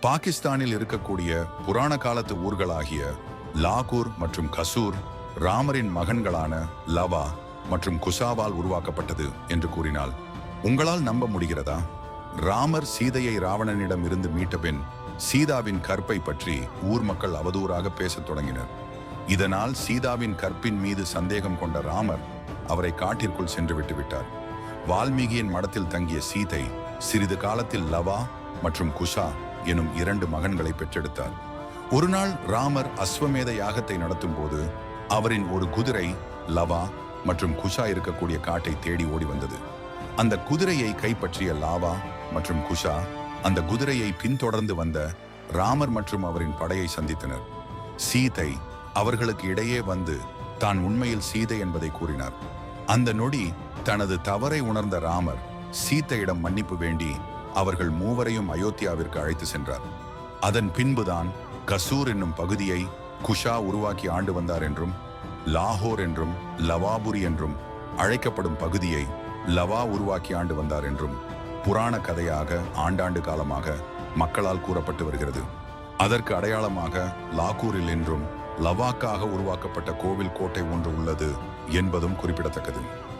பாகிஸ்தானில் இருக்கக்கூடிய புராண காலத்து ஊர்களாகிய லாகூர் மற்றும் கசூர் ராமரின் மகன்களான லவா மற்றும் குசாவால் உருவாக்கப்பட்டது என்று கூறினால் உங்களால் நம்ப முடிகிறதா? ராமர் சீதையை ராவணனிடம் இருந்து மீட்ட பின் சீதாவின் கற்பை பற்றி ஊர் மக்கள் அவதூறாக பேசத் தொடங்கினர். இதனால் சீதாவின் கற்பின் மீது சந்தேகம் கொண்ட ராமர் அவரை காட்டிற்குள் சென்று விட்டுவிட்டார் வால்மீகியின் மடத்தில் தங்கிய சீதை சிறிது காலத்தில் லவா மற்றும் குஷா எனும் இரண்டு மகன்களை பெற்றெடுத்தார். ஒரு நாள் ராமர் அஸ்வமேத யாகத்தை நடத்தும் போது அவரின் ஒரு குதிரை லவா மற்றும் குஷா இருக்கக்கூடிய காட்டை தேடி ஓடி வந்தது. அந்த குதிரையை கைப்பற்றிய லாவா மற்றும் குஷா அந்த குதிரையை பின்தொடர்ந்து வந்த ராமர் மற்றும் அவரின் படையை சந்தித்தனர். சீதை அவர்களுக்கு இடையே வந்து தான் உண்மையில் சீதை என்பதை கூறினார். அந்த நொடி தனது தவறை உணர்ந்த ராமர் சீதையிடம் மன்னிப்பு வேண்டி அவர்கள் மூவரையும் அயோத்தியாவிற்கு அழைத்து சென்றார். அதன் பின்புதான் கசூர் என்னும் பகுதியை குஷா உருவாக்கி ஆண்டு வந்தார் என்றும் லாகோர் என்றும் லவாபுரி என்றும் அழைக்கப்படும் பகுதியை லவா உருவாக்கி ஆண்டு வந்தார் என்றும் புராண கதையாக ஆண்டாண்டு காலமாக மக்களால் கூறப்பட்டு வருகிறது. அதற்கு அடையாளமாக லாகூரில் என்றும் லவாக்காக உருவாக்கப்பட்ட கோவில் கோட்டை ஒன்று உள்ளது என்பதும் குறிப்பிடத்தக்கது.